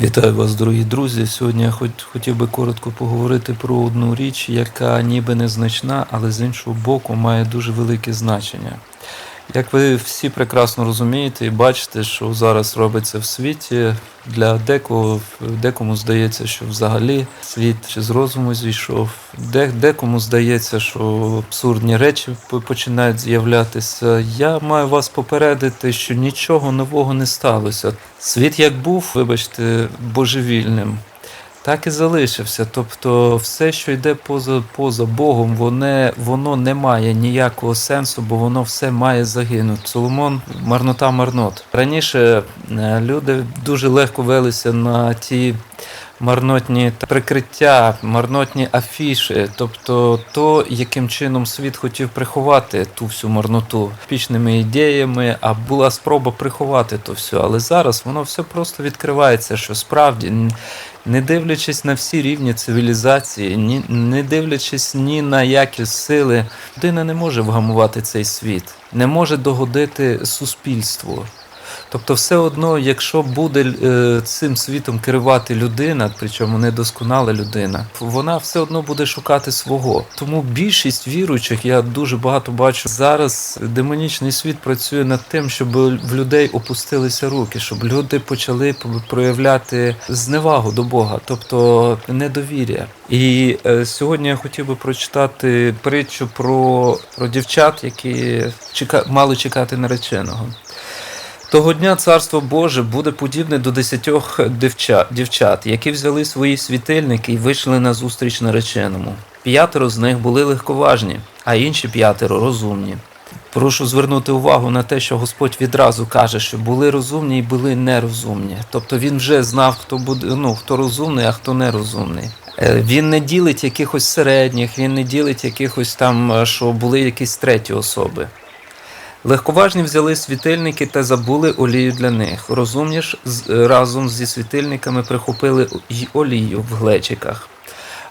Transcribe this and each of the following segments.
Вітаю вас, дорогі друзі. Сьогодні я хоч, хотів би коротко поговорити про одну річ, яка ніби незначна, але з іншого боку має дуже велике значення. Як ви всі прекрасно розумієте і бачите, що зараз робиться в світі, для декого декому здається, що взагалі світ чи з розуму зійшов, де, декому здається, що абсурдні речі починають з'являтися. Я маю вас попередити, що нічого нового не сталося. Світ як був, вибачте, божевільним, так і залишився. Тобто, все, що йде поза, поза Богом, воно, воно не має ніякого сенсу, бо воно все має загинути. Соломон марнота марнот. Раніше е, люди дуже легко велися на ті марнотні прикриття, марнотні афіші, тобто то, яким чином світ хотів приховати ту всю марноту пічними ідеями, а була спроба приховати то все. Але зараз воно все просто відкривається, що справді не дивлячись на всі рівні цивілізації, ні, не дивлячись ні на які сили, людина не може вгамувати цей світ, не може догодити суспільству. Тобто, все одно, якщо буде е, цим світом керувати людина, причому недосконала людина, вона все одно буде шукати свого. Тому більшість віруючих, я дуже багато бачу зараз. Демонічний світ працює над тим, щоб в людей опустилися руки, щоб люди почали проявляти зневагу до Бога, тобто недовір'я. І е, сьогодні я хотів би прочитати притчу про, про дівчат, які чека, мали чекати нареченого. Того дня царство Боже буде подібне до десятьох дівчат, які взяли свої світильники і вийшли на зустріч нареченому. П'ятеро з них були легковажні, а інші п'ятеро розумні. Прошу звернути увагу на те, що Господь відразу каже, що були розумні і були нерозумні. Тобто він вже знав, хто буде ну хто розумний, а хто нерозумний. Е, Він не ділить якихось середніх, він не ділить якихось там, е, що були якісь треті особи. Легковажні взяли світильники та забули олію для них. Розумні ж разом зі світильниками прихопили й олію в глечиках.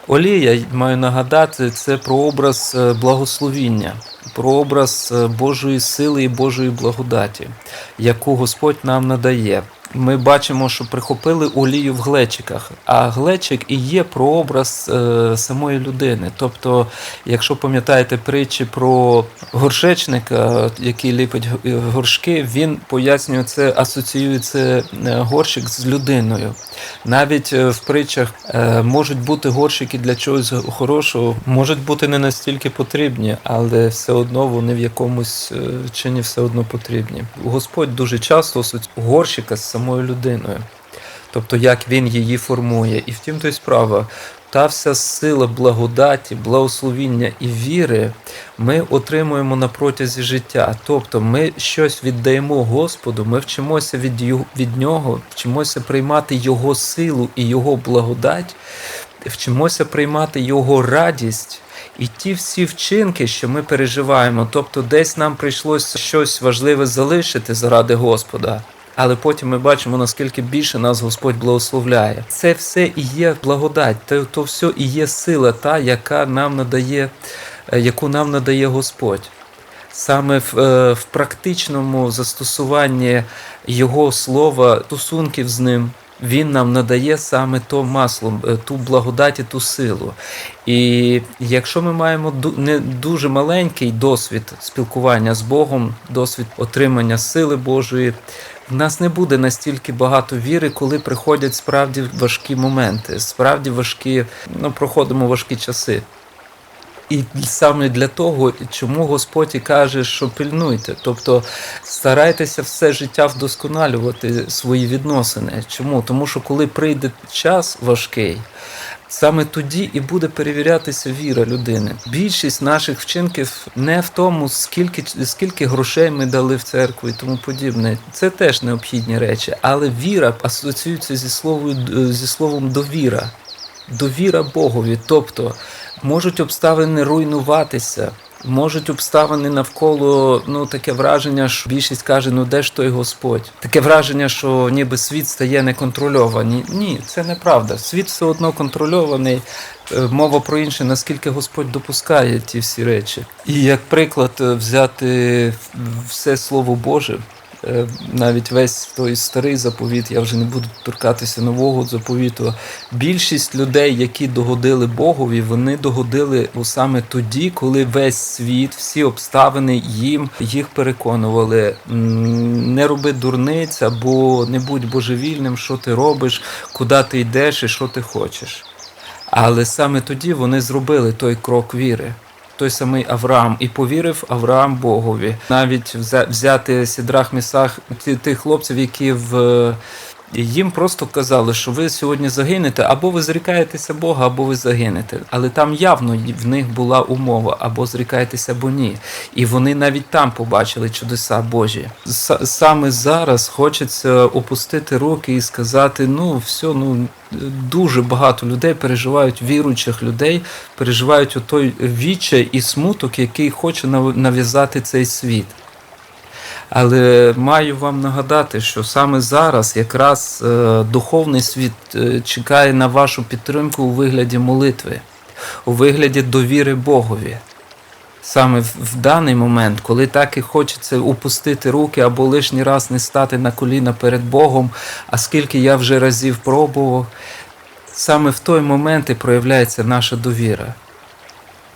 Олія, маю нагадати, це прообраз е, благословіння, прообраз е, Божої сили і Божої благодаті, яку Господь нам надає. Ми бачимо, що прихопили олію в глечиках, а глечик і є прообраз е, самої людини. Тобто, якщо пам'ятаєте притчі про горшечника, який ліпить горшки, він пояснює це, асоціює це е, горщик з людиною. Навіть е, в притчах е, можуть бути горщики для чогось хорошого, можуть бути не настільки потрібні, але все одно вони в якомусь е, чині все одно потрібні. Господь дуже часто горщика з самою людиною. Тобто, як він її формує. І втім, то й справа, та вся сила благодаті, благословіння і віри ми отримуємо на протязі життя. Тобто ми щось віддаємо Господу, ми вчимося від, від нього, вчимося приймати Його силу і Його благодать, вчимося приймати Його радість. І ті всі вчинки, що ми переживаємо, тобто десь нам прийшлося щось важливе залишити заради Господа. Але потім ми бачимо, наскільки більше нас Господь благословляє. Це все і є благодать, то, то все і є сила, та, яка нам надає, е, яку нам надає Господь. Саме в, е, в практичному застосуванні Його слова, стосунків з ним, він нам надає саме то масло, е, ту благодать і ту силу. І якщо ми маємо не дуже маленький досвід спілкування з Богом, досвід отримання сили Божої, в нас не буде настільки багато віри, коли приходять справді важкі моменти, справді важкі, ну, проходимо важкі часи. І саме для того, чому Господь і каже, що пильнуйте, тобто старайтеся все життя вдосконалювати свої відносини. Чому? Тому що коли прийде час важкий, саме тоді і буде перевірятися віра людини. Більшість наших вчинків не в тому, скільки, скільки грошей ми дали в церкву і тому подібне. Це теж необхідні речі, але віра асоціюється зі словом, зі словом довіра довіра Богові. Тобто можуть обставини руйнуватися, можуть обставини навколо, ну таке враження, що більшість каже, ну де ж той Господь? Таке враження, що ніби світ стає неконтрольований. Ні, це неправда. Світ все одно контрольований. Е, Мова про інше, наскільки Господь допускає ті всі речі. І як приклад е, взяти все Слово Боже, навіть весь той старий заповіт, я вже не буду торкатися нового заповіту. Більшість людей, які догодили Богові, вони догодили саме тоді, коли весь світ, всі обставини їм їх переконували. Не роби дурниць або не будь божевільним, що ти робиш, куди ти йдеш і що ти хочеш. Але саме тоді вони зробили той крок віри. Той самий Авраам і повірив Авраам Богові. Навіть взяти Сідрах Місах тих хлопців, які в їм просто казали, що ви сьогодні загинете, або ви зрікаєтеся Бога, або ви загинете. Але там явно в них була умова або зрікаєтеся, або ні. І вони навіть там побачили чудеса Божі. Саме зараз хочеться опустити руки і сказати: ну, все, ну дуже багато людей переживають, віруючих людей, переживають отой відчай і смуток, який хоче нав- нав'язати цей світ. Але маю вам нагадати, що саме зараз якраз е, духовний світ е, чекає на вашу підтримку у вигляді молитви, у вигляді довіри Богові. Саме в, в даний момент, коли так і хочеться упустити руки або лишній раз не стати на коліна перед Богом, а скільки я вже разів пробував, саме в той момент і проявляється наша довіра.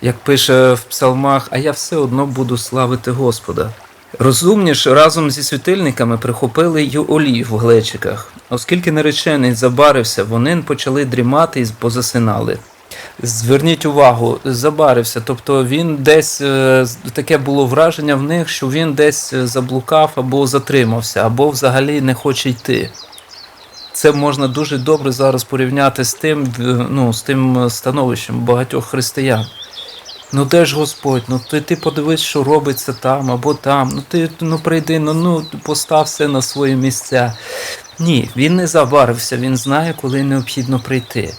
Як пише в псалмах, а я все одно буду славити Господа. Розумні ж разом зі світильниками прихопили й олію в глечиках. Оскільки наречений забарився, вони почали дрімати і позасинали. Зверніть увагу, забарився. Тобто він десь е, таке було враження в них, що він десь е, заблукав або затримався, або взагалі не хоче йти. Це можна дуже добре зараз порівняти з тим, е, ну, з тим становищем багатьох християн. Ну де ж Господь? Ну ти, ти подивись, що робиться там або там. Ну ти ну прийди, ну, ну постав все на свої місця. Ні, він не забарився, він знає, коли необхідно прийти.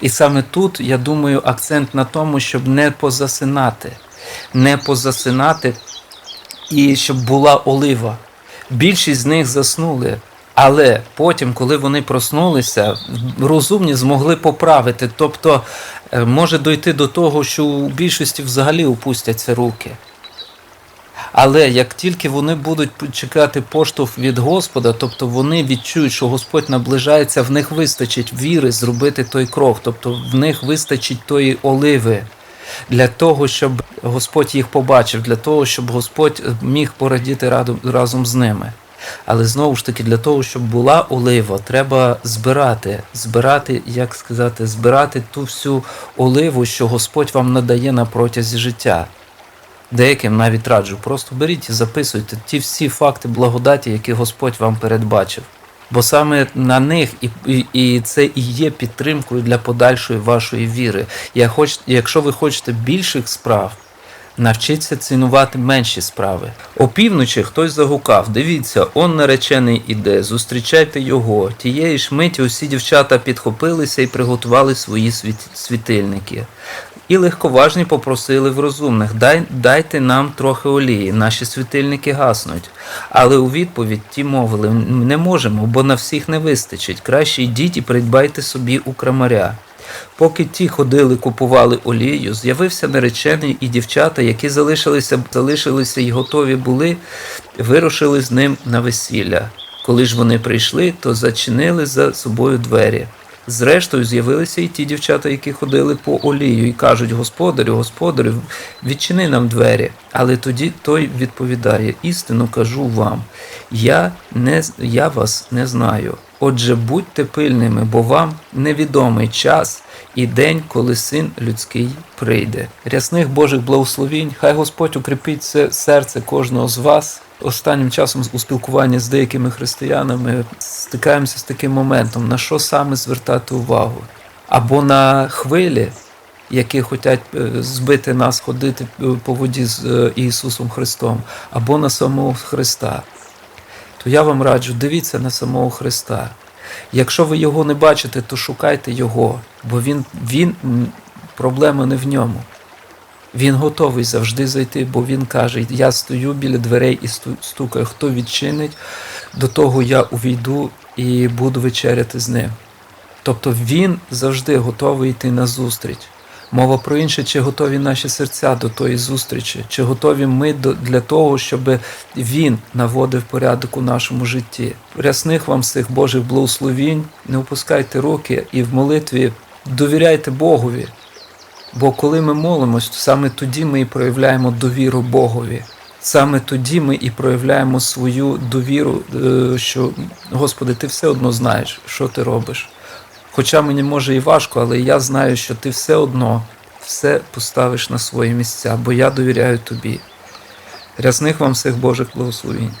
І саме тут, я думаю, акцент на тому, щоб не позасинати, не позасинати і щоб була олива. Більшість з них заснули. Але потім, коли вони проснулися, розумні змогли поправити. Тобто може дойти до того, що у більшості взагалі опустяться руки. Але як тільки вони будуть чекати поштовх від Господа, тобто вони відчують, що Господь наближається, в них вистачить віри зробити той крок, тобто в них вистачить тої оливи для того, щоб Господь їх побачив, для того, щоб Господь міг порадіти разом з ними. Але знову ж таки, для того, щоб була олива, треба збирати, збирати, як сказати, збирати ту всю оливу, що Господь вам надає на протязі життя. Деяким навіть раджу, просто беріть і записуйте ті всі факти благодаті, які Господь вам передбачив. Бо саме на них і, і, і це і є підтримкою для подальшої вашої віри. Я хоч, якщо ви хочете більших справ, навчіться цінувати менші справи. Опівночі хтось загукав: дивіться, он наречений іде, зустрічайте його. Тієї ж миті усі дівчата підхопилися і приготували свої світильники. І легковажні попросили в розумних, Дай, дайте нам трохи олії, наші світильники гаснуть. Але у відповідь ті мовили, не можемо, бо на всіх не вистачить. Краще йдіть і придбайте собі у крамаря. Поки ті ходили, купували олію, з'явився наречений і дівчата, які залишилися, залишилися й готові були, вирушили з ним на весілля. Коли ж вони прийшли, то зачинили за собою двері. Зрештою, з'явилися і ті дівчата, які ходили по олію, і кажуть: Господарю, господарю, відчини нам двері. Але тоді той відповідає: істину кажу вам, я, не, я вас не знаю. Отже, будьте пильними, бо вам невідомий час і день, коли син людський прийде. Рясних Божих благословінь, хай Господь укріпить це серце кожного з вас. Останнім часом у спілкуванні з деякими християнами стикаємося з таким моментом, на що саме звертати увагу? Або на хвилі, які хочуть е, збити нас ходити е, по воді з е, Ісусом Христом, або на самого Христа. То я вам раджу, дивіться на самого Христа. Якщо ви його не бачите, то шукайте його, бо він, він проблема не в ньому. Він готовий завжди зайти, бо він каже: Я стою біля дверей і стукаю. Хто відчинить, до того я увійду і буду вечеряти з ним. Тобто він завжди готовий йти на зустріч. Мова про інше, чи готові наші серця до тої зустрічі, чи готові ми до, для того, щоб Він наводив порядок у нашому житті. Рясних вам цих Божих благословінь, не опускайте руки і в молитві довіряйте Богові. Бо коли ми молимось, саме тоді ми і проявляємо довіру Богові. Саме тоді ми і проявляємо свою довіру, е, що Господи, ти все одно знаєш, що ти робиш. Хоча мені може і важко, але я знаю, що ти все одно все поставиш на свої місця, бо я довіряю тобі. Рясних вам всіх Божих благословінь.